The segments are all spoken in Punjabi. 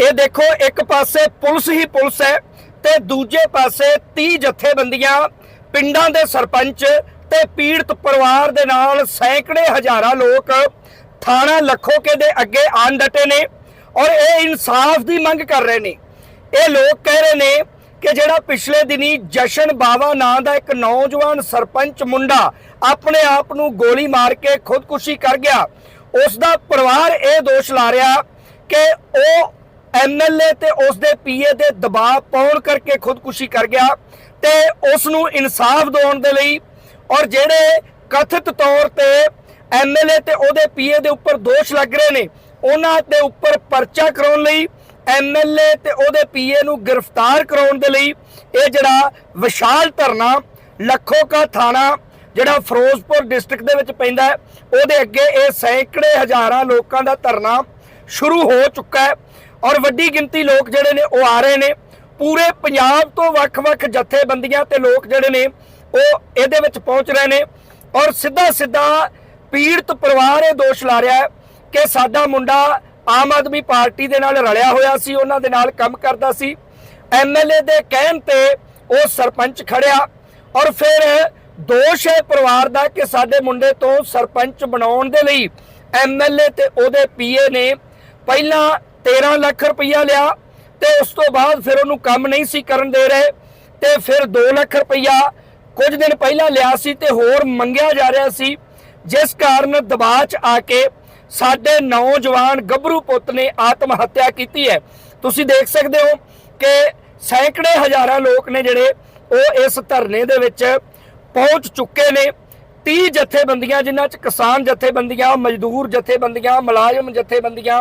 ਇਹ ਦੇਖੋ, ਇੱਕ ਪਾਸੇ ਪੁਲਿਸ ਹੀ ਪੁਲਿਸ ਹੈ ਤੇ ਦੂਜੇ ਪਾਸੇ 30 ਜਥੇਬੰਦੀਆਂ, ਪਿੰਡਾਂ ਦੇ ਸਰਪੰਚ ਤੇ ਪੀੜਤ ਪਰਿਵਾਰ ਦੇ ਨਾਲ ਸੈਂਕੜੇ ਹਜ਼ਾਰਾਂ ਲੋਕ ਥਾਣਾ ਲੱਖੋਕੇ ਦੇ ਅੱਗੇ ਆਣ ਡਟੇ ਨੇ ਔਰ ਇਹ ਇਨਸਾਫ ਦੀ ਮੰਗ ਕਰ ਰਹੇ ਨੇ। ਇਹ ਲੋਕ ਕਹਿ ਰਹੇ ਨੇ ਕਿ ਜਿਹੜਾ ਪਿਛਲੇ ਦਿਨੀ ਜਸ਼ਨ ਬਾਵਾ ਨਾਂ ਦਾ ਇੱਕ ਨੌਜਵਾਨ ਸਰਪੰਚ ਮੁੰਡਾ ਆਪਣੇ ਆਪ ਨੂੰ ਗੋਲੀ ਮਾਰ ਕੇ ਖੁਦਕੁਸ਼ੀ ਕਰ ਗਿਆ ਉਸ ਦਾ ਪਰਿਵਾਰ ਇਹ ਦੋਸ਼ ਲਾ ਰਿਹਾ ਕਿ ਉਹ ਐਮਐਲਏ ਤੇ ਉਸ ਦੇ ਪੀਏ ਦੇ ਦਬਾਅ ਪਾਉਣ ਕਰਕੇ ਖੁਦਕੁਸ਼ੀ ਕਰ ਗਿਆ ਤੇ ਉਸ ਨੂੰ ਇਨਸਾਫ ਦਿਵਾਉਣ ਦੇ ਲਈ ਔਰ ਜਿਹੜੇ ਕਥਿਤ ਤੌਰ ਤੇ ਐਮਐਲਏ ਤੇ ਉਹਦੇ ਪੀਏ ਦੇ ਉੱਪਰ ਦੋਸ਼ ਲੱਗ ਰਹੇ ਨੇ, ਉਹਨਾਂ ਦੇ ਉੱਪਰ ਪਰਚਾ ਕਰਾਉਣ ਲਈ ਐਮਐਲਏ ਤੇ ਉਹਦੇ ਪੀਏ ਨੂੰ ਗ੍ਰਿਫਤਾਰ ਕਰਾਉਣ ਦੇ ਲਈ ਇਹ ਜਿਹੜਾ ਵਿਸ਼ਾਲ ਧਰਨਾ ਲੱਖੋ ਕਾ ਥਾਣਾ ਜਿਹੜਾ ਫਿਰੋਜ਼ਪੁਰ ਡਿਸਟ੍ਰਿਕਟ ਦੇ ਵਿੱਚ ਪੈਂਦਾ ਉਹਦੇ ਅੱਗੇ ਇਹ ਸੈਂਕੜੇ ਹਜ਼ਾਰਾਂ ਲੋਕਾਂ ਦਾ ਧਰਨਾ ਸ਼ੁਰੂ ਹੋ ਚੁੱਕਾ ਹੈ। ਔਰ ਵੱਡੀ ਗਿਣਤੀ ਲੋਕ ਜਿਹੜੇ ਨੇ ਉਹ ਆ ਰਹੇ ਨੇ। ਪੂਰੇ ਪੰਜਾਬ ਤੋਂ ਵੱਖ-ਵੱਖ ਜਥੇਬੰਦੀਆਂ ਤੇ ਲੋਕ ਜਿਹੜੇ ਨੇ, ਉਹ ਇਹਦੇ ਵਿੱਚ ਪਹੁੰਚ ਰਹੇ ਨੇ। ਔਰ ਸਿੱਧਾ ਸਿੱਧਾ ਪੀੜਤ ਪਰਿਵਾਰ ਇਹ ਦੋਸ਼ ਲਾ ਰਿਹਾ ਹੈ ਕਿ ਸਾਡਾ ਮੁੰਡਾ ਆਮ ਆਦਮੀ ਪਾਰਟੀ ਦੇ ਨਾਲ ਰਲਿਆ ਹੋਇਆ ਸੀ, ਉਹਨਾਂ ਦੇ ਨਾਲ ਕੰਮ ਕਰਦਾ ਸੀ। ਐਮਐਲਏ ਦੇ ਕਹਿਣ ਤੇ ਉਹ ਸਰਪੰਚ ਖੜਿਆ। ਔਰ ਫਿਰ ਦੋਸ਼ ਹੈ ਪਰਿਵਾਰ ਦਾ ਕਿ ਸਾਡੇ ਮੁੰਡੇ ਤੋਂ ਸਰਪੰਚ ਬਣਾਉਣ ਦੇ ਲਈ ਐਮਐਲਏ ਤੇ ਉਹਦੇ ਪੀਏ ਨੇ ਪਹਿਲਾਂ 13 ਲੱਖ ਰੁਪਈਆ ਲਿਆ ਤੇ ਉਸ ਤੋਂ ਬਾਅਦ ਫਿਰ ਉਹਨੂੰ ਕੰਮ ਨਹੀਂ ਸੀ ਕਰਨ ਦੇ ਰਹੇ ਤੇ ਫਿਰ 2 ਲੱਖ ਰੁਪਈਆ ਕੁਝ ਦਿਨ ਪਹਿਲਾਂ ਲਿਆ ਸੀ ਤੇ ਹੋਰ ਮੰਗਿਆ ਜਾ ਰਿਹਾ ਸੀ, ਜਿਸ ਕਾਰਨ ਦਬਾਅ 'ਚ ਆ ਕੇ ਸਾਡੇ ਨੌਜਵਾਨ ਗੱਭਰੂ ਪੁੱਤ ਨੇ ਆਤਮ ਹੱਤਿਆ ਕੀਤੀ ਹੈ। ਤੁਸੀਂ ਦੇਖ ਸਕਦੇ ਹੋ ਕਿ ਸੈਂਕੜੇ ਹਜ਼ਾਰਾਂ ਲੋਕ ਨੇ ਜਿਹੜੇ ਉਹ ਇਸ ਧਰਨੇ ਦੇ ਵਿੱਚ ਪਹੁੰਚ ਚੁੱਕੇ ਨੇ। 30 ਜਥੇਬੰਦੀਆਂ, ਜਿਨ੍ਹਾਂ 'ਚ ਕਿਸਾਨ ਜਥੇਬੰਦੀਆਂ, ਮਜ਼ਦੂਰ ਜਥੇਬੰਦੀਆਂ, ਮੁਲਾਜ਼ਮ ਜਥੇਬੰਦੀਆਂ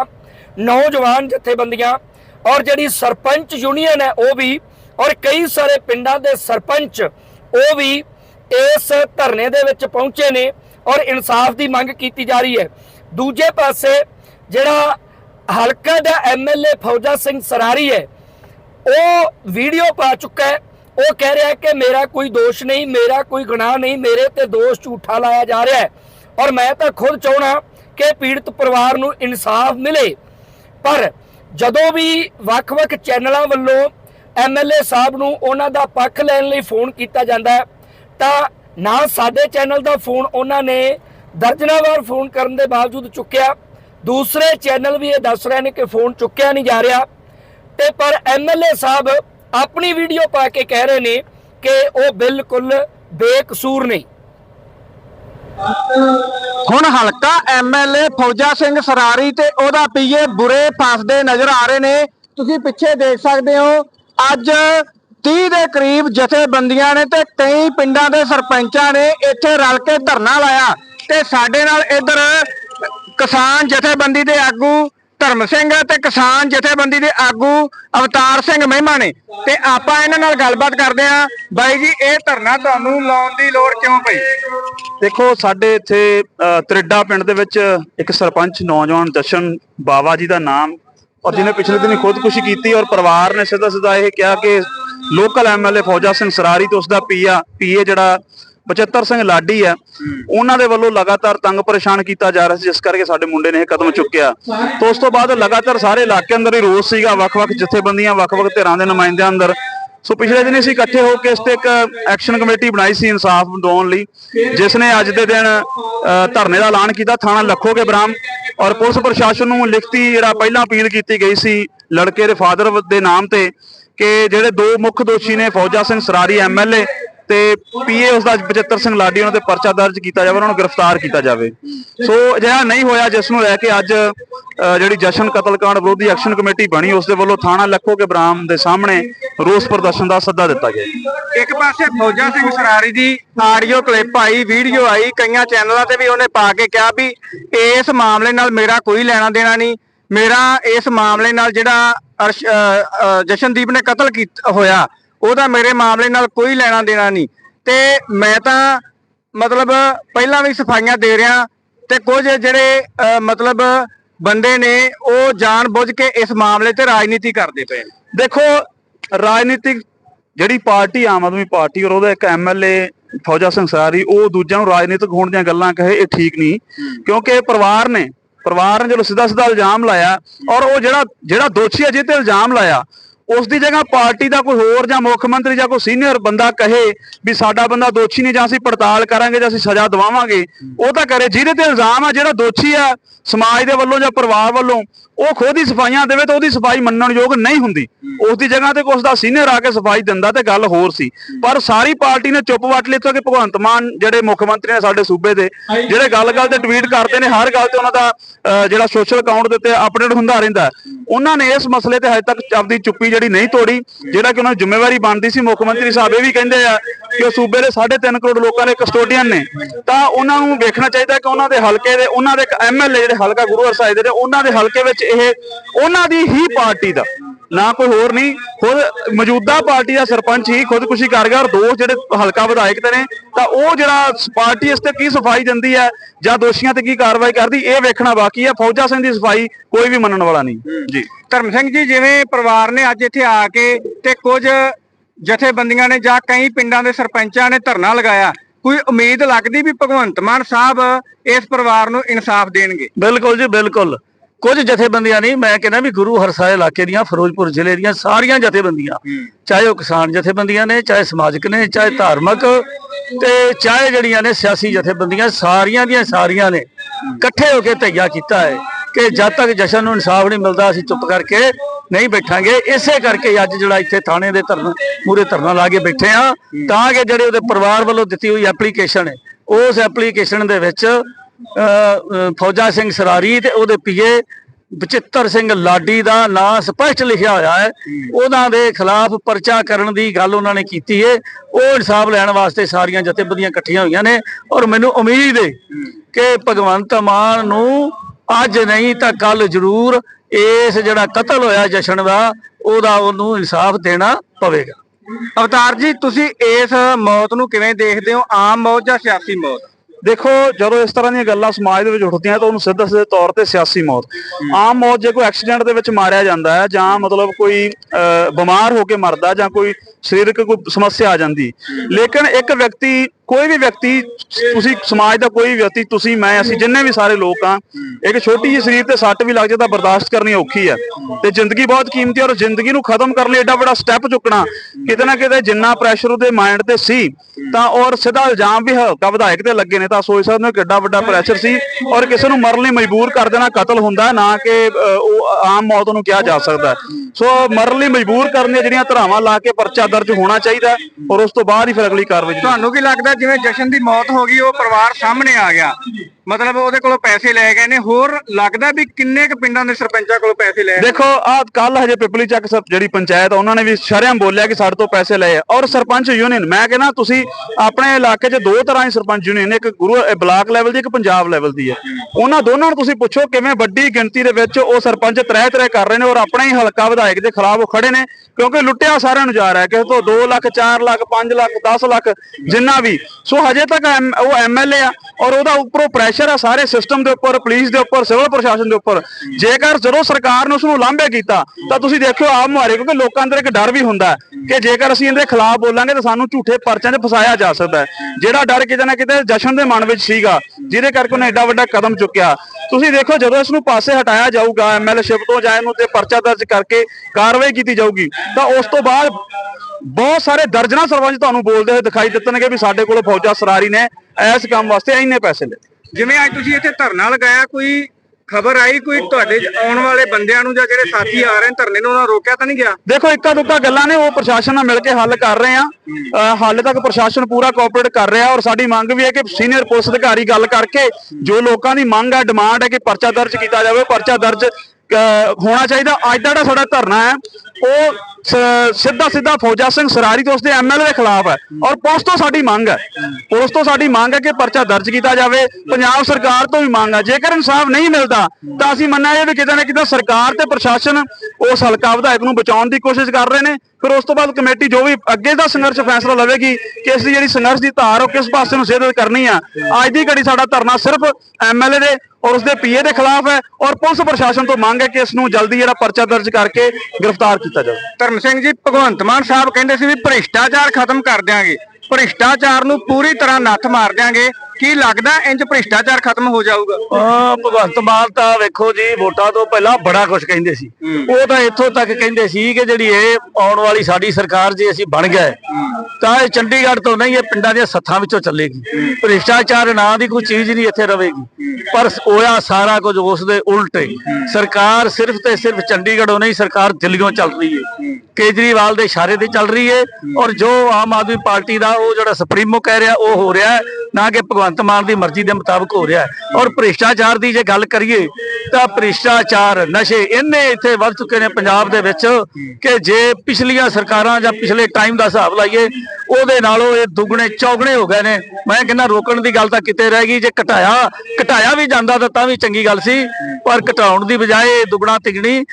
ਨੌਜਵਾਨ ਜਥੇਬੰਦੀਆਂ ਔਰ ਜਿਹੜੀ ਸਰਪੰਚ ਯੂਨੀਅਨ ਹੈ ਉਹ ਵੀ ਔਰ ਕਈ ਸਾਰੇ ਪਿੰਡਾਂ ਦੇ ਸਰਪੰਚ ਉਹ ਵੀ ਇਸ ਧਰਨੇ ਦੇ ਵਿੱਚ ਪਹੁੰਚੇ ਨੇ ਔਰ ਇਨਸਾਫ ਦੀ ਮੰਗ ਕੀਤੀ ਜਾ ਰਹੀ ਹੈ। ਦੂਜੇ ਪਾਸੇ ਜਿਹੜਾ ਹਲਕਾ ਦਾ ਐਮਐਲਏ ਫੌਜਾ ਸਿੰਘ ਸਰਾਰੀ ਹੈ, ਉਹ ਵੀਡੀਓ ਪਾ ਚੁੱਕਾ ਹੈ। ਉਹ ਕਹਿ ਰਿਹਾ ਕਿ ਮੇਰਾ ਕੋਈ ਦੋਸ਼ ਨਹੀਂ, ਮੇਰਾ ਕੋਈ ਗੁਨਾਹ ਨਹੀਂ, ਮੇਰੇ ਤੇ ਦੋਸ਼ ਝੂਠਾ ਲਾਇਆ ਜਾ ਰਿਹਾ ਹੈ। ਔਰ ਮੈਂ ਤਾਂ ਖੁਦ ਚਾਹਣਾ ਕਿ ਪੀੜਤ ਪਰਿਵਾਰ ਨੂੰ ਇਨਸਾਫ ਮਿਲੇ। ਪਰ ਜਦੋਂ ਵੀ ਵੱਖ-ਵੱਖ ਚੈਨਲਾਂ ਵੱਲੋਂ ਐਮਐਲਏ ਸਾਹਿਬ ਨੂੰ ਉਹਨਾਂ ਦਾ ਪੱਖ ਲੈਣ ਲਈ ਫੋਨ ਕੀਤਾ ਜਾਂਦਾ ਤਾਂ ਨਾ ਸਾਡੇ ਚੈਨਲ ਦਾ ਫੋਨ ਉਹਨਾਂ ਨੇ ਦਰਜਨਾਂ ਵਾਰ ਫੋਨ ਕਰਨ ਦੇ ਬਾਵਜੂਦ ਚੁੱਕਿਆ। ਦੂਸਰੇ ਚੈਨਲ ਵੀ ਇਹ ਦੱਸ ਰਹੇ ਨੇ ਕਿ ਫੋਨ ਚੁੱਕਿਆ ਨਹੀਂ ਜਾ ਰਿਹਾ। ਤੇ ਪਰ ਐਮਐਲਏ ਸਾਹਿਬ ਆਪਣੀ ਵੀਡੀਓ ਪਾ ਕੇ ਕਹਿ ਰਹੇ ਨੇ ਕਿ ਉਹ ਬਿਲਕੁਲ ਬੇਕਸੂਰ ਨਹੀਂ। ਹੁਣ ਹਲਕਾ ਐਮਐਲਏ ਫੌਜਾ ਸਿੰਘ ਸਰਾਰੀ ਤੇ ਉਹਦਾ ਪੀਏ ਬੁਰੇ ਫਸਦੇ ਨਜ਼ਰ ਆ ਰਹੇ ਨੇ। ਤੁਸੀਂ ਪਿੱਛੇ ਦੇਖ ਸਕਦੇ ਹੋ, ਅੱਜ 30 ਦੇ ਕਰੀਬ ਜਥੇਬੰਦੀਆਂ ਨੇ ਤੇ ਕਈ ਪਿੰਡਾਂ ਦੇ ਸਰਪੰਚਾਂ ਨੇ ਇੱਥੇ ਰਲ ਕੇ ਧਰਨਾ ਲਾਇਆ ਤੇ ਸਾਡੇ ਨਾਲ ਇੱਧਰ ਕਿਸਾਨ ਜਥੇਬੰਦੀ ਦੇ ਆਗੂ ਧਰਮ ਸਿੰਘ ਤੇ ਕਿਸਾਨ ਜਥੇਬੰਦੀ ਦੇ ਆਗੂ ਅਵਤਾਰ ਸਿੰਘ ਮਹਿਮਾ ਨੇ। ਤੇ ਆਪਾਂ ਇਹਨਾਂ ਨਾਲ ਗੱਲਬਾਤ ਕਰਦੇ ਆਂ ਬਾਈ ਜੀ ਇਹ ਧਰਨਾ ਤੁਹਾਨੂੰ ਲਾਉਣ ਦੀ ਲੋੜ ਕਿਉਂ ਪਈ? ਦੇਖੋ ਸਾਡੇ ਇੱਥੇ ਅ, ਪਿੰਡ ਦੇ ਵਿੱਚ ਇੱਕ ਸਰਪੰਚ ਨੌਜਵਾਨ ਜਸ਼ਨ ਬਾਵਾ ਜੀ ਦਾ ਨਾਮ ਔਰ ਜਿਹਨੇ ਪਿਛਲੇ ਦਿਨੀ ਖੁਦਕੁਸ਼ੀ ਕੀਤੀ ਔਰ ਪਰਿਵਾਰ ਨੇ ਸਿੱਧਾ ਸਿੱਧਾ ਇਹ ਕਿਹਾ ਕਿ ਲੋਕਲ ਐਮਐਲਏ ਫੌਜਾ ਸਿੰਘ ਸਰਾਰੀ ਤੇ ਉਸ ਦਾ ਪੀਆ ਪੀਏ ਜਿਹੜਾ ਬਚਿੱਤਰ ਸਿੰਘ ਲਾਡੀ ਹੈ ਉਹਨਾਂ ਦੇ ਵੱਲੋਂ ਲਗਾਤਾਰ ਤੰਗ ਪਰੇਸ਼ਾਨ ਕੀਤਾ ਜਾ ਰਿਹਾ ਸੀ ਜਿਸ ਕਰਕੇ ਸਾਡੇ ਮੁੰਡੇ ਨੇ ਇਹ ਕਦਮ ਚੁੱਕਿਆ। ਤੋਂ ਉਸ ਤੋਂ ਬਾਅਦ ਲਗਾਤਾਰ ਸਾਰੇ ਇਲਾਕੇ ਅੰਦਰ ਹੀ ਰੋਸ ਸੀਗਾ ਵੱਖ-ਵੱਖ ਜਥੇਬੰਦੀਆਂ ਵੱਖ-ਵੱਖ ਧਿਰਾਂ ਦੇ ਨੁਮਾਇੰਦਿਆਂ ਅੰਦਰ। ਸੋ ਪਿਛਲੇ ਦਿਨ ਅਸੀਂ ਇਕੱਠੇ ਹੋ ਕੇ ਇਸ ਤੇ ਇੱਕ ਐਕਸ਼ਨ ਕਮੇਟੀ ਬਣਾਈ ਸੀ ਇਨਸਾਫ ਦਿਵਾਉਣ ਲਈ ਜਿਸ ਨੇ ਅੱਜ ਦੇ ਦਿਨ ਅ, ਧਰਨੇ ਦਾ ਐਲਾਨ ਕੀਤਾ ਥਾਣਾ ਲੱਖੋਗੇ ਬਰਾਮ। ਔਰ ਪੁਲਿਸ ਪ੍ਰਸ਼ਾਸਨ ਨੂੰ ਲਿਖਤੀ ਜਿਹੜਾ ਪਹਿਲਾਂ ਅਪੀਲ ਕੀਤੀ ਗਈ ਸੀ ਲੜਕੇ ਦੇ ਫਾਦਰ ਦੇ ਨਾਮ ਤੇ ਕਿ ਜਿਹੜੇ ਦੋ ਮੁੱਖ ਦੋਸ਼ੀ ਨੇ ਫੌਜਾ ਸਿੰਘ ਸਰਾਰੀ ਐਮਐਲਏ ਤੇ ਪੀਏ ਉਸ ਦਾ ਬਚਿੱਤਰ ਸਿੰਘ ਲਾਡੀ ਉਹਨਾਂ ਤੇ ਪਰਚਾ ਦਰਜ ਕੀਤਾ ਜਾਵੇ, ਉਹਨਾਂ ਨੂੰ ਗ੍ਰਿਫਤਾਰ ਕੀਤਾ ਜਾਵੇ। ਸੋ ਅਜਿਹਾ ਨਹੀਂ ਹੋਇਆ, ਜਿਸ ਨੂੰ ਲੈ ਕੇ ਅੱਜ ਜਿਹੜੀ ਜਸ਼ਨ ਕਤਲकांड ਵਿਰੋਧੀ ਐਕਸ਼ਨ ਕਮੇਟੀ ਬਣੀ ਉਸ ਦੇ ਵੱਲੋਂ ਥਾਣਾ ਲੱਖੋਗੇ ਬਰਾਮ ਦੇ ਸਾਹਮਣੇ ਰੋਸ ਪ੍ਰਦਰਸ਼ਨ ਦਾ ਸੱਦਾ ਦਿੱਤਾ ਗਿਆ। ਇੱਕ ਪਾਸੇ ਫੌਜਾ ਸਿੰਘ ਸਰਾਰੀ ਦੀ ਆਡੀਓ ਕਲਿੱਪ ਆਈ, ਵੀਡੀਓ ਆਈ, ਕਈਆਂ ਚੈਨਲਾਂ ਤੇ ਵੀ ਉਹਨੇ ਪਾ ਕੇ ਕਿਹਾ ਵੀ ਇਸ ਮਾਮਲੇ ਨਾਲ ਮੇਰਾ ਕੋਈ ਲੈਣਾ ਦੇਣਾ ਨਹੀਂ। ਮੇਰਾ ਇਸ ਮਾਮਲੇ ਨਾਲ ਜਿਹੜਾ ਅਰਸ਼- ਜਸ਼ਨਦੀਪ ਨੇ ਕਤਲ ਕੀਤਾ, ਹੋਇਆ ਉਹਦਾ ਮੇਰੇ ਮਾਮਲੇ ਨਾਲ ਕੋਈ ਲੈਣਾ ਦੇਣਾ ਨਹੀਂ। ਤੇ ਮੈਂ ਤਾਂ ਮਤਲਬ ਪਹਿਲਾਂ ਵੀ ਸਫਾਈਆਂ ਦੇ ਰਿਹਾ ਤੇ ਕੁਝ ਜਿਹੜੇ ਮਤਲਬ ਬੰਦੇ ਨੇ ਉਹ ਜਾਣ ਬੁੱਝ ਕੇ ਇਸ ਮਾਮਲੇ ਤੇ ਰਾਜਨੀਤੀ ਕਰਦੇ ਪਏ ਦੇਖੋ ਰਾਜਨੀਤਿਕ ਜਿਹੜੀ ਪਾਰਟੀ ਆਮ ਆਦਮੀ ਪਾਰਟੀ ਔਰ ਉਹਦਾ ਇੱਕ ਐਮਐਲਏ ਫੌਜਾ ਸਿੰਘ ਸਰਾਰੀ ਉਹ ਦੂਜਿਆਂ ਨੂੰ ਰਾਜਨੀਤਿਕ ਹੋਣ ਦੀਆਂ ਗੱਲਾਂ ਕਹੇ ਇਹ ਠੀਕ ਨਹੀਂ। ਕਿਉਂਕਿ ਇਹ ਪਰਿਵਾਰ ਨੇ ਪਰਿਵਾਰ ਨੇ ਜਦੋਂ ਸਿੱਧਾ ਸਿੱਧਾ ਇਲਜ਼ਾਮ ਲਾਇਆ ਔਰ ਉਹ ਜਿਹੜਾ ਜਿਹੜਾ ਦੋਸ਼ੀ ਹੈ ਜਿਹਤੇ ਇਲਜ਼ਾਮ ਲਾਇਆ ਉਸ ਦੀ ਜਗ੍ਹਾ ਪਾਰਟੀ ਦਾ ਕੋਈ ਹੋਰ ਜਾਂ ਮੁੱਖ ਮੰਤਰੀ ਜਾਂ ਕੋਈ ਸੀਨੀਅਰ ਬੰਦਾ ਕਹੇ ਵੀ ਸਾਡਾ ਬੰਦਾ ਦੋਸ਼ੀ ਨਹੀਂ ਜਾਂ ਅਸੀਂ ਪੜਤਾਲ ਕਰਾਂਗੇ ਜਾਂ ਅਸੀਂ ਸਜ਼ਾ ਦਵਾਵਾਂਗੇ, ਉਹ ਤਾਂ ਕਰੇ। ਜਿਹਦੇ ਤੇ ਇਲਜ਼ਾਮ ਆ ਜਿਹੜਾ ਦੋਸ਼ੀ ਆ, ਸਮਾਜ ਦੇ ਵੱਲੋਂ ਜਾਂ ਪਰਿਵਾਰ ਵੱਲੋਂ ਉਹ ਖੁਦ ਹੀ ਸਫਾਈਆਂ ਦੇਵੇ ਤਾਂ ਉਹਦੀ ਸਫ਼ਾਈ ਮੰਨਣ ਯੋਗ ਨਹੀਂ ਹੁੰਦੀ। ਉਸ ਦੀ ਜਗ੍ਹਾ ਤੇ ਉਸ ਦਾ ਸੀਨੀਅਰ ਆ ਕੇ ਸਫ਼ਾਈ ਦਿੰਦਾ ਤੇ ਗੱਲ ਹੋਰ ਸੀ। ਪਰ ਸਾਰੀ ਪਾਰਟੀ ਨੇ ਚੁੱਪ ਵੱਟ ਲਿੱਤਾ ਕਿ ਭਗਵੰਤ ਮਾਨ ਜਿਹੜੇ ਮੁੱਖ ਮੰਤਰੀ ਨੇ ਸਾਡੇ ਸੂਬੇ ਦੇ ਜਿਹੜੇ ਗੱਲ-ਗੱਲ ਤੇ ਟਵੀਟ ਕਰਦੇ ਨੇ ਹਰ ਗੱਲ ਤੇ ਉਹਨਾਂ ਦਾ ਜਿਹੜਾ ਸੋਸ਼ਲ ਅਕਾਊਂਟ ਦੇ ਉੱਤੇ ਅਪਡੇਟ ਹੁੰਦਾ ਰਹਿੰਦਾ। ਉਹਨਾਂ ਨੇ ਇਸ ਮਸਲੇ ਤੇ ਹਜੇ ਤੱਕ ਆਪਦੀ ਚੁੱਪੀ ਜਿਹੜੀ ਨਹੀਂ ਤੋੜੀ ਜਿਹੜਾ ਕਿ ਉਹਨਾਂ ਦੀ ਜ਼ਿੰਮੇਵਾਰੀ ਬਣਦੀ ਸੀ। ਮੁੱਖ ਮੰਤਰੀ ਸਾਹਿਬ ਇਹ ਵੀ ਕਹਿੰਦੇ ਆ ਕਿ ਉਹ ਸੂਬੇ ਦੇ 3.5 ਕਰੋੜ ਲੋਕਾਂ ਦੇ ਕਸਟੋਡੀਅਨ ਨੇ। ਤਾਂ ਉਹਨਾਂ ਨੂੰ ਵੇਖਣਾ ਚਾਹੀਦਾ ਕਿ ਉਹਨਾਂ ਦੇ ਹਲਕੇ ਦੇ ਉਹਨਾਂ ਦੇ ਇੱਕ ਐਮਐਲਏ ਜਿਹੜੇ ਹਲਕਾ ਗੁਰੂ ਹਰਸਾਏ ਦੇ ਨੇ ਉਹਨਾਂ ਦੇ ਹਲਕੇ ਵਿੱਚ ਇਹ ਉਹਨਾਂ ਦੀ ਹੀ ਪਾਰਟੀ ਦਾ। ਨਾ ਕੋਈ ਹੋਰ ਨਹੀਂ ਖੁਦ ਮੌਜੂਦਾ ਪਾਰਟੀ ਦਾ ਸਰਪੰਚ ਹੀ ਖੁਦਕੁਸ਼ੀ ਕਰ ਗਿਆ ਔਰ ਦੋ ਜਿਹੜੇ ਹਲਕਾ ਵਿਧਾਇਕ ਤੇ ਨੇ ਤਾਂ ਉਹ ਜਿਹੜਾ ਪਾਰਟੀ ਇਸ ਤੇ ਕੀ ਸਫ਼ਾਈ ਦਿੰਦੀ ਹੈ ਜਾਂ ਦੋਸ਼ੀਆਂ ਤੇ ਕੀ ਕਾਰਵਾਈ ਕਰਦੀ ਇਹ ਵੇਖਣਾ ਬਾਕੀ ਹੈ। ਫੌਜਾ ਸਿੰਘ ਦੀ ਸਫ਼ਾਈ ਕੋਈ ਵੀ ਮੰਨਣ ਵਾਲਾ ਨਹੀਂ। ਜੀ। ਧਰਮ ਸਿੰਘ ਜੀ ਜਿਵੇਂ ਪਰਿਵਾਰ ਨੇ ਅੱਜ ਇੱਥੇ ਆ ਕੇ ਤੇ ਕੁਝ ਜਥੇਬੰਦੀਆਂ ਨੇ ਜਾਂ ਕਈ ਪਿੰਡਾਂ ਦੇ ਸਰਪੰਚਾਂ ਨੇ ਧਰਨਾ ਲਗਾਇਆ ਕੋਈ ਉਮੀਦ ਲੱਗਦੀ ਵੀ ਭਗਵੰਤ ਮਾਨ ਸਾਹਿਬ ਇਸ ਪਰਿਵਾਰ ਨੂੰ ਇਨਸਾਫ ਦੇਣਗੇ? ਬਿਲਕੁਲ ਜੀ ਬਿਲਕੁਲ। ਕੁਝ ਜਥੇਬੰਦੀਆਂ ਨਹੀਂ ਮੈਂ ਕਹਿੰਦਾ ਵੀ ਗੁਰੂ ਹਰਸਾਏ ਇਲਾਕੇ ਦੀਆਂ ਫਿਰੋਜ਼ਪੁਰ ਜ਼ਿਲ੍ਹੇ ਦੀਆਂ ਸਾਰੀਆਂ ਜਥੇਬੰਦੀਆਂ ਚਾਹੇ ਉਹ ਕਿਸਾਨ ਜਥੇਬੰਦੀਆਂ ਨੇ ਚਾਹੇ ਸਮਾਜਿਕ ਨੇ ਚਾਹੇ ਧਾਰਮਿਕ ਤੇ ਚਾਹੇ ਜਿਹੜੀਆਂ ਨੇ ਸਿਆਸੀ ਜਥੇਬੰਦੀਆਂ ਸਾਰੀਆਂ ਦੀਆਂ ਸਾਰੀਆਂ ਨੇ ਇਕੱਠੇ ਹੋ ਕੇ ਧਈਆ ਕੀਤਾ ਹੈ ਕਿ ਜਦ ਤੱਕ ਜਸ਼ਨ ਨੂੰ ਇਨਸਾਫ ਨਹੀਂ ਮਿਲਦਾ ਅਸੀਂ ਚੁੱਪ ਕਰਕੇ ਨਹੀਂ ਬੈਠਾਂਗੇ। ਇਸੇ ਕਰਕੇ ਅੱਜ ਜਿਹੜਾ ਇੱਥੇ ਥਾਣੇ ਦੇ ਧਰਨਾ ਮੂਰੇ ਧਰਨਾ ਲਾ ਕੇ ਬੈਠੇ ਆ ਤਾਂ ਕਿ ਜਿਹੜੇ ਉਹਦੇ ਪਰਿਵਾਰ ਵੱਲੋਂ ਦਿੱਤੀ ਹੋਈ ਐਪਲੀਕੇਸ਼ਨ ਹੈ ਉਸ ਐਪਲੀਕੇਸ਼ਨ ਦੇ ਵਿੱਚ ਫੌਜਾ ਸਿੰਘ ਸਰਾਰੀ ਤੇ ਉਹਦੇ ਪੀਏ ਬਚਿੱਤਰ ਸਿੰਘ ਲਾਡੀ ਦਾ ਨਾਂ ਸਪਸ਼ਟ ਲਿਖਿਆ ਹੋਇਆ ਹੈ। ਉਹਨਾਂ ਦੇ ਖਿਲਾਫ ਪਰਚਾ ਕਰਨ ਦੀ ਗੱਲ ਉਹਨਾਂ ਨੇ ਕੀਤੀ ਹੈ ਉਹ ਇਨਸਾਫ ਲੈਣ ਵਾਸਤੇ ਸਾਰੀਆਂ ਜਥੇਬੰਦੀਆਂ ਇਕੱਠੀਆਂ ਹੋਈਆਂ ਨੇ ਔਰ ਮੈਨੂੰ ਉਮੀਦ ਹੈ ਕਿ ਭਗਵੰਤ ਮਾਨ ਨੂੰ ਅੱਜ ਨਹੀਂ ਤਾਂ ਕੱਲ ਜ਼ਰੂਰ ਇਸ ਜਿਹੜਾ ਕਤਲ ਹੋਇਆ ਜਸ਼ਨ ਦਾ, ਉਹਦਾ ਉਹਨੂੰ ਇਨਸਾਫ ਦੇਣਾ ਪਵੇਗਾ। ਅਵਤਾਰ ਜੀ, ਤੁਸੀਂ ਇਸ ਮੌਤ ਨੂੰ ਕਿਵੇਂ ਦੇਖਦੇ ਹੋ? ਆਮ ਮੌਤ ਜਾਂ ਸਿਆਸੀ ਮੌਤ? ਦੇਖੋ ਜਦੋਂ ਇਸ ਤਰ੍ਹਾਂ ਦੀਆਂ ਗੱਲਾਂ ਸਮਾਜ ਦੇ ਵਿੱਚ ਉੱਠਦੀਆਂ ਤਾਂ ਉਹਨੂੰ ਸਿੱਧਾ ਸਿੱਧੇ ਤੌਰ ਤੇ ਸਿਆਸੀ ਮੌਤ। ਆਮ ਮੌਤ ਜੇ ਕੋਈ ਐਕਸੀਡੈਂਟ ਦੇ ਵਿੱਚ ਮਾਰਿਆ ਜਾਂਦਾ ਹੈ ਜਾਂ ਮਤਲਬ ਕੋਈ ਬਿਮਾਰ ਹੋ ਕੇ ਮਰਦਾ ਜਾਂ ਕੋਈ ਸਰੀਰਕ ਕੋਈ ਸਮੱਸਿਆ ਆ ਜਾਂਦੀ। ਲੇਕਿਨ ਇੱਕ ਵਿਅਕਤੀ ਕੋਈ ਵੀ ਵਿਅਕਤੀ, ਤੁਸੀਂ ਸਮਾਜ ਦਾ ਕੋਈ ਵੀ ਵਿਅਕਤੀ, ਤੁਸੀਂ, ਮੈਂ, ਅਸੀਂ ਜਿੰਨੇ ਵੀ ਸਾਰੇ ਲੋਕ ਆ ਇੱਕ ਛੋਟੀ ਜਿਹੀ ਸਰੀਰ ਤੇ ਸੱਟ ਵੀ ਲੱਗ ਜਾਏ ਤਾਂ ਬਰਦਾਸ਼ਤ ਕਰਨੀ ਔਖੀ ਹੈ। ਤੇ ਜ਼ਿੰਦਗੀ ਬਹੁਤ ਕੀਮਤੀ ਔਰ ਜ਼ਿੰਦਗੀ ਨੂੰ ਖਤਮ ਕਰਨ ਲਈ ਏਡਾ ਵੱਡਾ ਸਟੈਪ ਚੁੱਕਣਾ, ਕਿਤੇ ਨਾ ਕਿਤੇ ਜਿੰਨਾ ਪ੍ਰੈਸ਼ਰ ਉਹਦੇ ਮਾਈਂਡ ਤੇ ਸੀ, ਤਾਂ ਔਰ ਸਿੱਧਾ ਇਲਜ਼ਾਮ ਵੀ ਹਲਕਾ ਵਿਧਾਇਕ ਤੇ ਲੱਗੇ ਨੇ, ਤਾਂ ਸੋਚ ਸਕਦੇ ਹੋ ਕਿੱਡਾ ਵੱਡਾ ਪ੍ਰੈਸ਼ਰ ਸੀ ਔਰ ਕਿਸੇ ਨੂੰ ਮਰਨ ਲਈ ਮਜਬੂਰ ਕਰ ਦੇਣਾ ਕਤਲ ਹੁੰਦਾ ਨਾ ਕਿ ਉਹ ਆਮ ਮੌਤ ਨੂੰ ਕਿਹਾ ਜਾ ਸਕਦਾ ਸੋ ਮਰਨ ਲਈ ਮਜਬੂਰ ਕਰਨ ਦੀਆਂ ਜਿਹੜੀਆਂ ਧਰਾਵਾਂ ਲਾ ਕੇ ਪਰਚਾ ਦਰਜ ਹੋਣਾ ਚਾਹੀਦਾ ਔਰ ਉਸ ਤੋਂ ਬਾਅਦ ਹੀ ਫਿਰ ਅਗਲੀ ਕਾਰਵਾਈ ਤੁਹਾਨੂੰ ਕੀ ਲੱਗਦਾ ਜਿਵੇਂ ਜਸ਼ਨ ਦੀ ਮੌਤ ਹੋ ਗਈ ਉਹ ਪਰਿਵਾਰ ਸਾਹਮਣੇ ਆ ਗਿਆ। ਮਤਲਬ ਉਹਦੇ ਕੋਲੋਂ ਪੈਸੇ ਲੈ ਗਏ ਨੇ। ਹੋਰ ਲੱਗਦਾ ਵੀ ਕਿੰਨੇ ਕੁ ਪਿੰਡਾਂ ਦੇ ਸਰਪੰਚਾਂ ਕੋਲੋਂ ਪੈਸੇ ਲਏ ਦੇਖੋ ਆਹ ਕੱਲ ਹਜੇ ਪਿਪਲੀ ਚੱਕ ਸਰ ਜਿਹੜੀ ਪੰਚਾਇਤ ਆ, ਉਹਨਾਂ ਨੇ ਵੀ ਸ਼ਰਮ ਬੋਲਿਆ ਕਿ ਸਾਡੇ ਤੋਂ ਪੈਸੇ ਲਏ ਆ। ਔਰ ਸਰਪੰਚ ਯੂਨੀਅਨ ਮੈਂ ਕਹਿੰਦਾ ਤੁਸੀਂ ਆਪਣੇ ਇਲਾਕੇ 'ਚ ਦੋ ਤਰ੍ਹਾਂ ਦੀ ਸਰਪੰਚ ਯੂਨੀਅਨ ਇੱਕ ਗੁਰੂ ਬਲਾਕ ਲੈਵਲ ਦੀ ਇੱਕ ਪੰਜਾਬ ਲੈਵਲ ਦੀ ਹੈ। ਉਹਨਾਂ ਦੋਨਾਂ ਨੂੰ ਤੁਸੀਂ ਪੁੱਛੋ ਕਿਵੇਂ ਵੱਡੀ ਗਿਣਤੀ ਦੇ ਵਿੱਚ ਉਹ ਸਰਪੰਚ ਤਰੇ ਤਰੇ ਕਰ ਰਹੇ ਨੇ ਔਰ ਆਪਣੇ ਹੀ ਹਲਕਾ ਵਿਧਾਇਕ ਦੇ ਖਿਲਾਫ ਉਹ ਖੜੇ ਨੇ ਕਿਉਂਕਿ ਲੁੱਟਿਆ ਸਾਰਿਆਂ ਨੂੰ ਜਾ ਰਿਹਾ ਕਿਸੇ ਤੋਂ 2 ਲੱਖ 4 ਲੱਖ 5 ਲੱਖ 10 ਲੱਖ ਜਿੰਨਾ ਵੀ। ਸੋ ਹਜੇ ਤੱਕ ਐਮ- ਉਹ ਐਮਐਲਏ ਆ ਔਰ ਉਹਦਾ ਉੱਪਰੋਂ ਪ੍ਰੈਸ਼ਰ ਆ ਸਾਰੇ ਸਿਸਟਮ ਦੇ ਉੱਪਰ ਪੁਲਿਸ ਦੇ ਉੱਪਰ ਸਿਵਲ ਪ੍ਰਸ਼ਾਸਨ ਦੇ ਉੱਪਰ। ਜੇਕਰ ਜਦੋਂ ਸਰਕਾਰ ਨੇ ਉਸ ਨੂੰ ਲਾਂਭੇ ਕੀਤਾ, ਤਾਂ ਤੁਸੀਂ ਦੇਖਿਓ ਆਪ ਮੁਹਾਰੇ ਕਿਉਂਕਿ ਲੋਕਾਂ ਅੰਦਰ ਇੱਕ ਡਰ ਵੀ ਹੁੰਦਾ ਕਿ ਜੇਕਰ ਅਸੀਂ ਇਹਦੇ ਖਿਲਾਫ ਬੋਲਾਂਗੇ ਤਾਂ ਸਾਨੂੰ ਝੂਠੇ ਪਰਚਿਆਂ 'ਚ ਫਸਾਇਆ ਜਾ ਸਕਦਾ ਹੈ। ਜਿਹੜਾ ਡਰ ਕਿਤੇ ਨਾ ਕਿਤੇ ਜਸ਼ਨ ਦੇ ਮਨ ਵਿੱਚ ਸੀਗਾ, ਜਿਹਦੇ ਕਰਕੇ ਉਹਨੇ ਐਡਾ ਵੱਡਾ ਕਦਮ ਚੁੱਕਿਆ। ਤੁਸੀਂ ਦੇਖੋ ਜਦੋਂ ਇਸ ਨੂੰ ਪਾਸੇ ਹਟਾਇਆ ਜਾਊਗਾ ਐਮਐਲਏ ਸ਼ਿਪ ਤੋਂ ਜਾਂ ਇਹਨੂੰ ਤੇ ਪਰਚਾ ਦਰਜ ਕਰਕੇ ਕਾਰਵਾਈ ਕੀਤੀ ਜਾਊਗੀ, ਤਾਂ ਉਸ ਤੋਂ ਬਾਅਦ ਬਹੁਤ ਸਾਰੇ ਦਰਜਨਾਂ ਸਰਪੰਚ ਤੁਹਾਨੂੰ ਬੋਲਦੇ ਹੋਏ ਦਿਖਾਈ ਦਿੱਤਣਗੇ ਵੀ ਸਾਡੇ ਕੋਲ ਫੌਜਾ, ਸਰਾਰੀ ਨੇ, ਇਸ ਕੰਮ ਵਾਸਤੇ ਇੰਨੇ ਪੈਸੇ ਲਏ ਜਿਵੇਂ ਅੱਜ ਤੁਸੀਂ ਇੱਥੇ ਧਰਨਾ ਲਗਾਇਆ, ਕੋਈ ਖਬਰ ਆਈ, ਕੋਈ ਤੁਹਾਡੇ ਆਉਣ ਵਾਲੇ ਬੰਦਿਆਂ ਨੂੰ ਜਾਂ ਜਿਹੜੇ ਸਾਥੀ ਆ ਰਹੇ ਨੇ ਧਰਨੇ ਨੂੰ, ਉਹਨਾਂ ਰੋਕਿਆ ਤਾਂ ਨਹੀਂ ਗਿਆ? ਦੇਖੋ, ਇੱਕਾ ਦੁੱਕਾ ਗੱਲਾਂ ਨੇ, ਉਹ ਪ੍ਰਸ਼ਾਸਨ ਨਾਲ ਮਿਲ ਕੇ ਹੱਲ ਕਰ ਰਹੇ ਆ। ਹਾਲੇ ਤੱਕ ਪ੍ਰਸ਼ਾਸਨ ਪੂਰਾ ਕੋਆਪਰੇਟ ਕਰ ਰਿਹਾ ਔਰ ਸਾਡੀ ਮੰਗ ਵੀ ਹੈ ਕਿ ਸੀਨੀਅਰ ਪੁਲਿਸ ਅਧਿਕਾਰੀ ਗੱਲ ਕਰਕੇ ਜੋ ਲੋਕਾਂ ਦੀ ਮੰਗ ਹੈ ਡਿਮਾਂਡ ਹੈ ਕਿ ਪਰਚਾ ਦਰਜ ਕੀਤਾ ਜਾਵੇ, ਪਰਚਾ ਦਰਜ ਹੋਣਾ ਚਾਹੀਦਾ। ਅੱਜ ਦਾ ਜਿਹੜਾ ਸਾਡਾ ਧਰਨਾ ਹੈ, ਉਹ ਸਿੱਧਾ ਸਿੱਧਾ ਫੌਜਾ ਸਿੰਘ ਸਰਾਰੀ ਤੇ ਉਸਦੇ ਐਮਐਲਏ ਦੇ ਖਿਲਾਫ ਹੈ। ਔਰ ਪੁਲਿਸ ਤੋਂ ਸਾਡੀ ਮੰਗ ਹੈ। ਪੁਲਿਸ ਤੋਂ ਸਾਡੀ ਮੰਗ ਹੈ ਕਿ ਪਰਚਾ ਦਰਜ ਕੀਤਾ ਜਾਵੇ। ਪੰਜਾਬ ਸਰਕਾਰ ਤੋਂ ਵੀ ਮੰਗ ਹੈ। ਜੇਕਰ ਇਨਸਾਫ ਨਹੀਂ ਮਿਲਦਾ, ਤਾਂ ਅਸੀਂ ਮੰਨਾਂਗੇ ਵੀ ਕਿਤੇ ਨਾ ਕਿਤੇ ਸਰਕਾਰ ਤੇ ਪ੍ਰਸ਼ਾਸਨ ਉਸ ਹਲਕਾ ਵਿਧਾਇਕ ਨੂੰ ਬਚਾਉਣ ਦੀ ਕੋਸ਼ਿਸ਼ ਕਰ ਰਹੇ ਨੇ। ਫਿਰ ਉਸ ਤੋਂ ਬਾਅਦ ਕਮੇਟੀ ਜੋ ਵੀ ਅੱਗੇ ਦਾ ਸੰਘਰਸ਼ ਫੈਸਲਾ ਲਵੇਗੀ, ਕਿ ਇਸ ਦੀ ਜਿਹੜੀ ਸੰਘਰਸ਼ ਦੀ ਧਾਰ ਉਹ ਕਿਸ ਪਾਸੇ ਨੂੰ ਸਿੱਧ ਕਰਨੀ ਆ ਅੱਜ ਦੀ ਘੜੀ ਸਾਡਾ ਧਰਨਾ ਸਿਰਫ ਐਮਐਲਏ ਦੇ ਔਰ ਉਸਦੇ ਪੀਏ ਦੇ ਖਿਲਾਫ ਹੈ ਔਰ ਪੁਲਿਸ ਪ੍ਰਸ਼ਾਸਨ ਤੋਂ ਮੰਗ ਹੈ ਕਿ ਇਸ ਨੂੰ ਜਲਦੀ ਜਿਹੜਾ ਪਰਚਾ ਦਰਜ ਕਰਕੇ ਗ੍ਰਿਫਤਾਰ ਕੀਤਾ ਜਾਵੇ। ਧਰਮ ਸਿੰਘ ਜੀ, ਭਗਵੰਤ ਮਾਨ ਸਾਹਿਬ ਕਹਿੰਦੇ ਸੀ ਵੀ ਭ੍ਰਿਸ਼ਟਾਚਾਰ ਖਤਮ ਕਰ ਦਿਆਂਗੇ। ਭ੍ਰਿਸ਼ਟਾਚਾਰ ਨੂੰ ਪੂਰੀ ਤਰ੍ਹਾਂ ਨੱਥ ਮਾਰ ਦਿਆਂਗੇ। ਕੀ ਲੱਗਦਾ ਇੰਜ ਭ੍ਰਿਸ਼ਟਾਚਾਰ ਖਤਮ ਹੋ ਜਾਊਗਾ? ਆ ਭਗਵੰਤ ਮਾਨ ਤਾਂ ਵੇਖੋ ਜੀ ਵੋਟਾਂ ਤੋਂ ਪਹਿਲਾਂ ਬੜਾ ਕੁਝ ਕਹਿੰਦੇ ਸੀ। ਉਹ ਤਾਂ ਇੱਥੋਂ ਤੱਕ ਕਹਿੰਦੇ ਸੀ ਕਿ ਜਿਹੜੀ ਇਹ ਆਉਣ ਵਾਲੀ ਸਾਡੀ ਸਰਕਾਰ ਜੇ ਅਸੀਂ ਬਣ ਗਏ ਤਾਂ ਇਹ ਚੰਡੀਗੜ੍ਹ ਤੋਂ ਨਹੀਂ ਇਹ ਪਿੰਡਾਂ ਦੀਆਂ ਸੱਥਾਂ ਵਿੱਚੋਂ ਚੱਲੇਗੀ। ਭ੍ਰਿਸ਼ਟਾਚਾਰ ਨਾਂ ਦੀ ਕੋਈ ਚੀਜ਼ ਨਹੀਂ ਇੱਥੇ ਰਵੇਗੀ ਪਰ ਹੋਇਆ ਸਾਰਾ ਕੁਝ ਉਸ ਦੇ ਉਲਟੇ ਸਰਕਾਰ ਸਿਰਫ ਤੇ ਸਿਰਫ ਚੰਡੀਗੜ੍ਹੋਂ ਨਹੀਂ ਸਰਕਾਰ ਦਿੱਲੀੋਂ ਚੱਲ ਰਹੀ ਹੈ। ਕੇਜਰੀਵਾਲ ਦੇ ਇਸ਼ਾਰੇ ਤੇ ਚੱਲ ਰਹੀ ਹੈ ਔਰ ਜੋ ਆਮ ਆਦਮੀ ਪਾਰਟੀ ਦਾ ਉਹ ਜਿਹੜਾ ਸੁਪਰੀਮੋ ਕਹਿ ਰਿਹਾ, ਉਹ ਹੋ ਰਿਹਾ ਨਾ ਕਿ ਭਗਵੰਤ ਮਾਨ ਦੀ ਮਰਜ਼ੀ ਦੇ ਮੁਤਾਬਕ ਹੋ ਰਿਹਾ ਔਰ ਭ੍ਰਿਸ਼ਟਾਚਾਰ ਦੀ ਜੇ ਗੱਲ ਕਰੀਏ, ਤਾਂ ਭ੍ਰਿਸ਼ਟਾਚਾਰ ਨਸ਼ੇ ਇੰਨੇ ਇੱਥੇ ਵੱਧ ਚੁੱਕੇ ਨੇ ਪੰਜਾਬ ਦੇ ਵਿੱਚ ਕਿ ਜੇ ਪਿਛਲੀਆਂ ਸਰਕਾਰਾਂ ਜਾਂ ਪਿਛਲੇ ਟਾਈਮ ਦਾ ਹਿਸਾਬ ਲਾਈਏ ਉਹਦੇ ਨਾਲੋਂ ਇਹ ਦੁੱਗਣੇ ਚੌਗਣੇ ਹੋ ਗਏ ਨੇ। ਮੈਂ ਕਹਿੰਦਾ ਰੋਕਣ ਦੀ ਗੱਲ ਤਾਂ ਕਿਤੇ ਰਹਿ ਗਈ ਜੇ ਘਟਾਇਆ ਘਟਾਇਆ ਵੀ ਜਾਂਦਾ ਤਾਂ ਤਾਂ ਵੀ ਚੰਗੀ ਗੱਲ ਸੀ। ਪਰ ਘਟਾਉਣ ਦੀ ਬਜਾਏ ਦੁੱਗਣਾ ਤਿਗਣੀ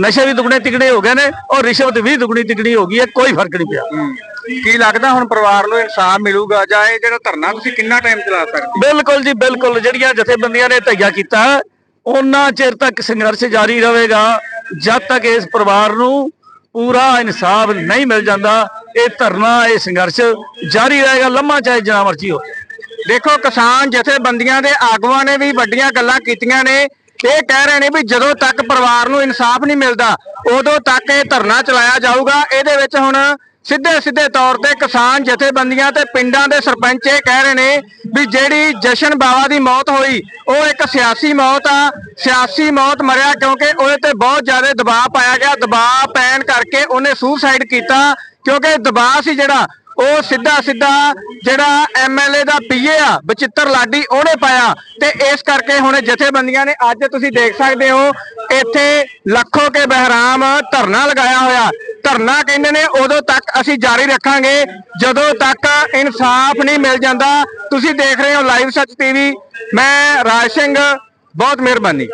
ਨਸ਼ੇ ਵੀ ਦੁੱਗਣੇ ਤਿਗਣੇ ਹੋ ਗਏ ਨੇ ਔਰ ਰਿਸ਼ਵਤ ਵੀ ਦੁੱਗਣੀ ਤਿਗਣੀ ਹੋ ਗਈ ਹੈ ਕੋਈ ਫ਼ਰਕ ਨਹੀਂ ਪਿਆ। ਕੀ ਲੱਗਦਾ ਹੁਣ ਪਰਿਵਾਰ ਨੂੰ ਇਨਸਾਫ ਮਿਲੂਗਾ ਜਾਂ ਇਹ ਜਿਹੜਾ ਧਰਨਾ ਤੁਸੀਂ ਕਿੰਨਾ ਟਾਈਮ ਚਲਾ ਸਕਦੇ ਬਿਲਕੁਲ ਜੀ ਬਿਲਕੁਲ। ਜਿਹੜੀਆਂ ਜਥੇਬੰਦੀਆਂ ਨੇ ਧਈਆ ਕੀਤਾ ਉਹਨਾਂ ਚਿਰ ਤੱਕ ਸੰਘਰਸ਼ ਜਾਰੀ ਰਹੇਗਾ ਜਦ ਤੱਕ ਇਸ ਪਰਿਵਾਰ ਨੂੰ ਪੂਰਾ ਇਨਸਾਫ ਨਹੀਂ ਮਿਲ ਜਾਂਦਾ, ਇਹ ਧਰਨਾ, ਇਹ ਸੰਘਰਸ਼ ਜਾਰੀ ਰਹੇਗਾ, ਲੰਮਾ ਚਾਹੇ ਜਿੰਨਾ ਮਰਜ਼ੀ ਹੋ। ਦੇਖੋ, ਕਿਸਾਨ ਜਥੇਬੰਦੀਆਂ ਦੇ ਆਗੂਆਂ ਨੇ ਵੀ ਵੱਡੀਆਂ ਗੱਲਾਂ ਕੀਤੀਆਂ ਨੇ। ਇਹ ਕਹਿ ਰਹੇ ਨੇ ਵੀ ਜਦੋਂ ਤੱਕ ਪਰਿਵਾਰ ਨੂੰ ਇਨਸਾਫ ਨਹੀਂ ਮਿਲਦਾ, ਉਦੋਂ ਤੱਕ ਇਹ ਧਰਨਾ ਚਲਾਇਆ ਜਾਊਗਾ। ਇਹਦੇ ਵਿੱਚ ਹੁਣ ਸਿੱਧੇ ਸਿੱਧੇ ਤੌਰ ਤੇ ਕਿਸਾਨ ਜਥੇਬੰਦੀਆਂ ਤੇ ਪਿੰਡਾਂ ਦੇ ਸਰਪੰਚ ਇਹ ਕਹਿ ਰਹੇ ਨੇ ਵੀ ਜਿਹੜੀ ਜਸ਼ਨ ਬਾਵਾ ਦੀ ਮੌਤ ਹੋਈ, ਉਹ ਇੱਕ ਸਿਆਸੀ ਮੌਤ ਆ। ਸਿਆਸੀ ਮੌਤ ਮਰਿਆ ਕਿਉਂਕਿ ਉਹਦੇ ਤੇ ਬਹੁਤ ਜ਼ਿਆਦਾ ਦਬਾਅ ਪਾਇਆ ਗਿਆ। ਦਬਾਅ ਪੈਣ ਕਰਕੇ ਉਹਨੇ ਸੁਸਾਈਡ ਕੀਤਾ ਕਿਉਂਕਿ ਦਬਾਅ ਸੀ ਜਿਹੜਾ ਉਹ ਸਿੱਧਾ ਸਿੱਧਾ ਜਿਹੜਾ ਐਮਐਲਏ ਦਾ ਪੀਏ ਆ, ਬਚਿੱਤਰ ਲਾਡੀ, ਉਹਨੇ ਪਾਇਆ। ਤੇ ਇਸ ਕਰਕੇ ਹੁਣ ਜਥੇਬੰਦੀਆਂ ਨੇ, ਅੱਜ ਤੁਸੀਂ ਦੇਖ ਸਕਦੇ ਹੋ, ਇੱਥੇ ਲੱਖੋ ਕੇ ਬਹਿਰਾਮ ਧਰਨਾ ਲਗਾਇਆ ਹੋਇਆ। ਧਰਨਾ ਕਹਿੰਦੇ ਨੇ, ਉਦੋਂ ਤੱਕ ਅਸੀਂ ਜਾਰੀ ਰੱਖਾਂਗੇ, ਜਦੋਂ ਤੱਕ ਇਨਸਾਫ ਨਹੀਂ ਮਿਲ ਜਾਂਦਾ। ਤੁਸੀਂ ਦੇਖ ਰਹੇ ਹੋ ਲਾਈਵ ਸੱਚ ਟੀਵੀ। ਮੈਂ ਰਾਜ ਸਿੰਘ, ਬਹੁਤ ਮਿਹਰਬਾਨੀ।